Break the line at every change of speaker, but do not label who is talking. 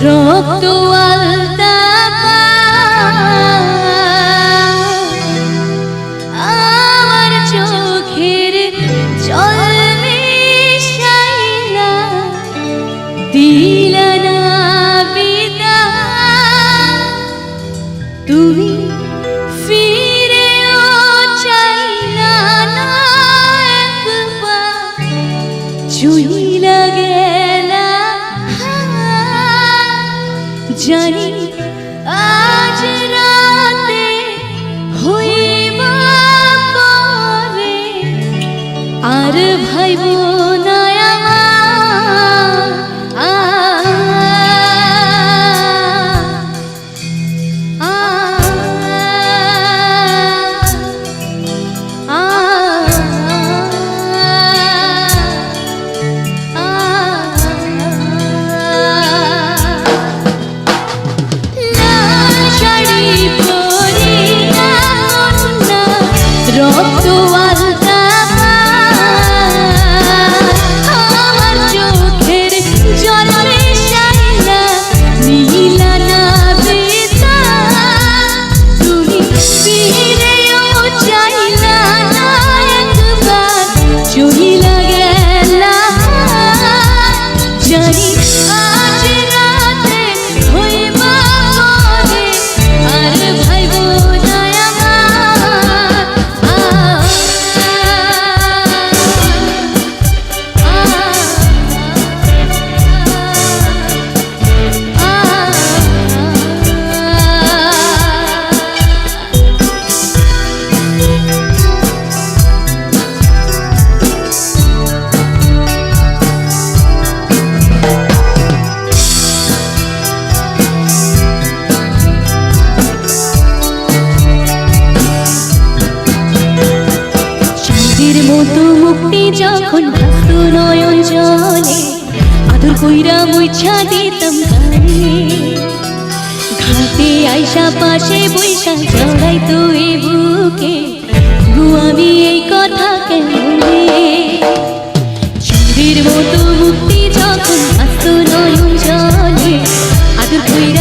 রক্ত আলতা আমার চোখের জল মিশাইলা দিলা না তুমি জানি আজ রাতে হইব আর ভাইবো মতো মুক্তি যখন ভাসত নয়ন জলে, আদর কইরা মুইছা দিতাম কানে ঘাটে আইসা পাশে বৈশা জড়াই তো এ বুকে আমি এই কথা কেন চুরির মতো মুক্তি যখন ভাসত নয়ন জলে, আদর কইরা